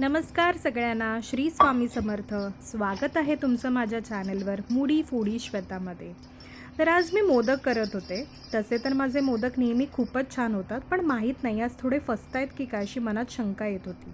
नमस्कार सगळ्यांना श्री स्वामी समर्थ. स्वागत आहे तुमचं माझ्या चॅनलवर मुडी फुडी श्वेतामध्ये. तर आज मी मोदक करत होते. तसे तर माझे मोदक नेहमी खूपच छान होतात पण माहीत नाही आज थोडे फसतायत की काय अशी मनात शंका येत होती.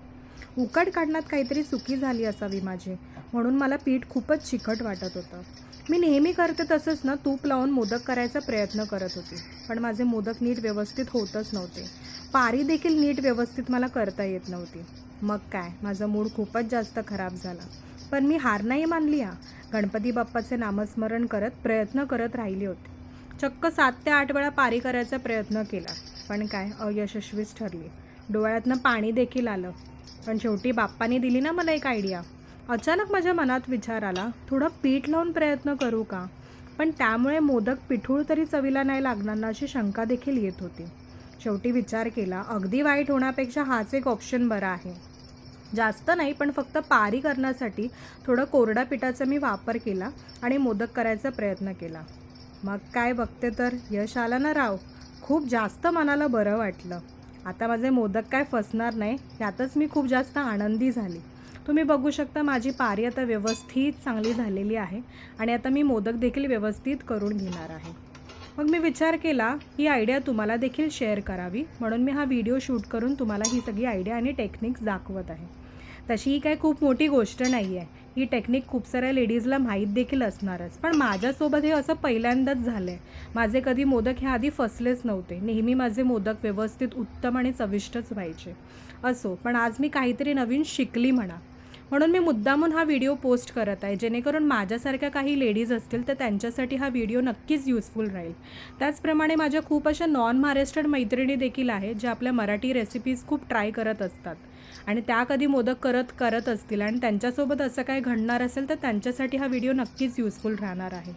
उकड काढण्यात काहीतरी चुकी झाली असावी माझी म्हणून मला पीठ खूपच चिकट वाटत होतं. मी नेहमी करते तसंच ना तूप लावून मोदक करायचा प्रयत्न करत होते. पण माझे मोदक नीट व्यवस्थित होतच नव्हते. पारी देखील नीट व्यवस्थित मला करता येत नव्हती. मग काय? माझा मूड खूपच जास्त खराब झाला. पण मी हार नाही मानली हा. गणपती बाप्पाचे नामस्मरण करत प्रयत्न करत राहिले होते. चक्क सात ते आठ वेळा पारी करायचा प्रयत्न केला. पण काय? अयशस्वीच ठरली. डोळ्यातनं पाणी देखील आलं. पण शेवटी बाप्पाने दिली ना मला एक आयडिया अचानक माझ्या मनात विचार आला थोडं पीठ लावून प्रयत्न करू का? पण त्यामुळे मोदक पिठूळ तरी चवीला नाही लागणार ना अशी शंका देखील येत होती. शेवटी विचार केला अगदी वाईट होण्यापेक्षा हाच एक ऑप्शन बरा आहे. जास्त नाही पण फक्त पारी करण्यासाठी थोडं कोरडा पिठाचा मी वापर केला आणि मोदक करायचा प्रयत्न केला. मग काय बघते तर यश आलं ना राव? खूप जास्त मनाला बरं वाटलं. आता माझे मोदक काय फसणार नाही यातच मी खूप जास्त आनंदी झाली. तुम्ही बघू शकता माझी पारी आता व्यवस्थित चांगली झालेली आहे आणि आता मी मोदक देखील व्यवस्थित करून घेणार आहे. मग मी विचार केला ही आयडिया तुम्हाला देखील शेअर करावी म्हणून मी हा व्हिडिओ शूट करून तुम्हाला ही सगळी आयडिया आणि टेक्निक्स दाखवत आहे. तशी ही काय खूप मोठी गोष्ट नाही आहे ही टेक्निक खूप साऱ्या लेडीजला माहीत देखील असणारच. पण माझ्यासोबत हे असं पहिल्यांदाच झालं आहे माझे कधी मोदक ह्या आधी फसलेच नव्हते. नेहमी माझे मोदक व्यवस्थित उत्तम आणि चविष्टच व्हायचे. असो पण आज मी काहीतरी नवीन शिकली म्हणा. म्हणून मी मुद्दामून हा व्हिडिओ पोस्ट करत आहे. जेणेकरून माझ्यासारख्या काही लेडीज असतील तर त्यांच्यासाठी हा व्हिडिओ नक्कीच युजफुल राहील. त्याचप्रमाणे माझ्या खूप अशा नॉन महाराष्ट्रीयन मैत्रिणी देखील आहेत ज्या आपल्या मराठी रेसिपीज खूप ट्राय करत असतात. आणि त्या कधी मोदक करत करत असतील आणि त्यांच्यासोबत असं काय घडणार असेल तर त्यांच्यासाठी हा व्हिडिओ नक्कीच युजफुल राहणार आहे.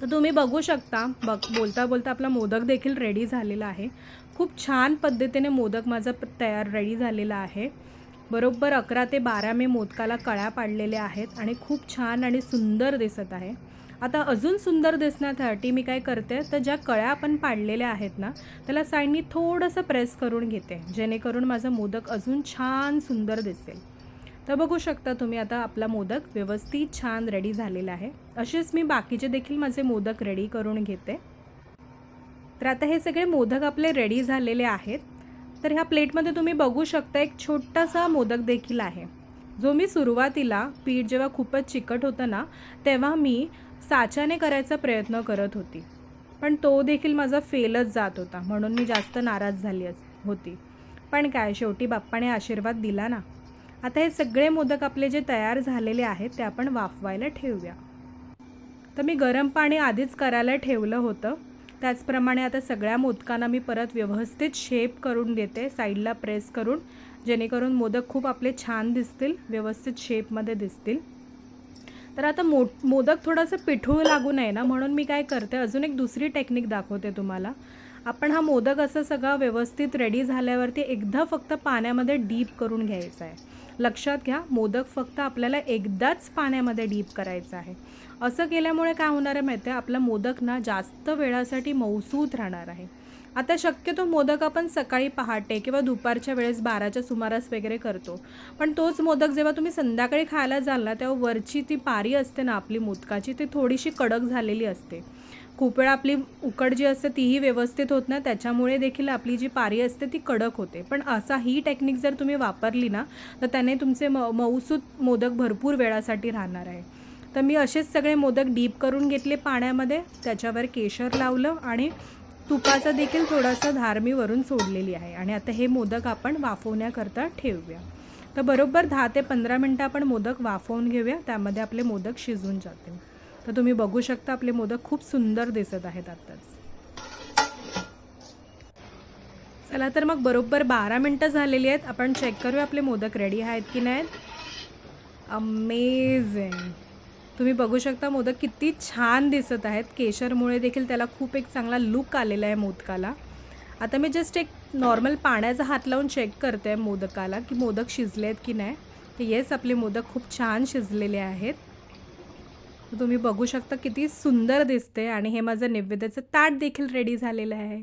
तर तुम्ही बघू शकता बघ बोलता बोलता आपला मोदक देखील रेडी झालेला आहे. खूप छान पद्धतीने मोदक माझा तयार रेडी झालेला आहे. बरोबर अकरा ते बारा मे मोदकाला कळ्या पाडलेल्या आहेत आणि खूप छान आणि सुंदर दिसत आहे. आता अजून सुंदर दिसण्यासाठी मी काय करते तर ज्या कळ्या आपण पाडलेल्या आहेत ना त्याला साईडनी थोडंसं प्रेस करून घेते जेणेकरून माझा मोदक अजून छान सुंदर दिसेल. तर बघू शकता तुम्ही आता आपला मोदक व्यवस्थित छान रेडी झालेला आहे. असेच मी बाकीचे देखील माझे मोदक रेडी करून घेते. तर आता हे सगळे मोदक आपले रेडी झालेले आहेत. तर ह्या प्लेटमध्ये तुम्ही बघू शकता एक छोटासा मोदक देखील आहे. जो मी सुरुवातीला पीठ जेव्हा खूपच चिकट होतं ना तेव्हा मी साच्याने करायचा प्रयत्न करत होती. पण तो देखील माझा फेलच जात होता म्हणून मी जास्त नाराज झाली अस- होती. पण काय शेवटी बाप्पाने आशीर्वाद दिला ना. आता हे सगळे मोदक आपले जे तयार झालेले आहेत ते आपण वाफवायला ठेवूया. तर मी गरम पाणी आधीच करायला ठेवलं होतं. त्याचप्रमाणे आता सगळ्या मोदकांना मी परत व्यवस्थित शेप करून देते साईडला प्रेस करून. जेणेकरून मोदक खूप आपले छान दिसतील व्यवस्थित शेपमध्ये दिसतील. तर आता मो मोदक थोडंसं पिठूळ लागू नये ना म्हणून मी काय करते अजून एक दुसरी टेक्निक दाखवते तुम्हाला. आपण हा मोदक असं सगळं व्यवस्थित रेडी झाल्यावरती एकदा फक्त पाण्यामध्ये डीप करून घ्यायचा आहे. लक्षात घ्या मोदक फक्त आपल्याला एकदाच पाण्यामध्ये डीप करायचं आहे. असं केल्यामुळे काय होणार आहे माहिती आहे आपला मोदक ना जास्त वेळासाठी मौसूत राहणार आहे. आता शक्यतो मोदक आपण सकाळी पहाटे किंवा दुपारच्या वेळेस बाराच्या सुमारास वगैरे करतो. पण तोच मोदक जेव्हा तुम्ही संध्याकाळी खायला जाल ना तेव्हा वरची ती पारी असते ना आपली मोदकाची ती थोडीशी कडक झालेली असते. खूप वेळा आपली उकड जी असते तीही व्यवस्थित होत ना त्याच्यामुळे देखील आपली जी पारी असते ती कडक होते. पण असा ही टेक्निक जर तुम्ही वापरली ना तर त्याने तुमचे म मऊसूत मोदक भरपूर वेळासाठी राहणार आहे. तर मी असेच सगळे मोदक डीप करून घेतले पाण्यामध्ये. त्याच्यावर केशर लावलं आणि तुपाचा देखील थोडासा धार मी वरून सोडलेली आहे. आणि आता हे मोदक आपण वाफवण्याकरता ठेवूया. तर बरोबर दहा ते पंधरा मिनटं आपण मोदक वाफवून घेऊया. त्यामध्ये आपले मोदक शिजून जातील. तर तुम्ही बघू शकता आपले मोदक खूप सुंदर दिसत आहेत आत्ताच. चला तर मग बरोबर बारा मिनटं झालेली आहेत. आपण चेक करूया आपले मोदक रेडी आहेत की नाहीत. अमेझिंग तुम्ही बघू शकता मोदक किती छान दिसत आहेत. केशरमुळे देखील त्याला खूप एक चांगला लुक आलेला आहे मोदकाला. आता मी जस्ट एक नॉर्मल पाण्याचा हात लावून चेक करते आहे मोदकाला की मोदक शिजले आहेत की नाही. तर येस आपले मोदक खूप छान शिजलेले आहेत. तुम्ही बघू शकता किती सुंदर दिसते आणि हे माझं नैवेद्याचं ताट देखील रेडी झालेलं आहे.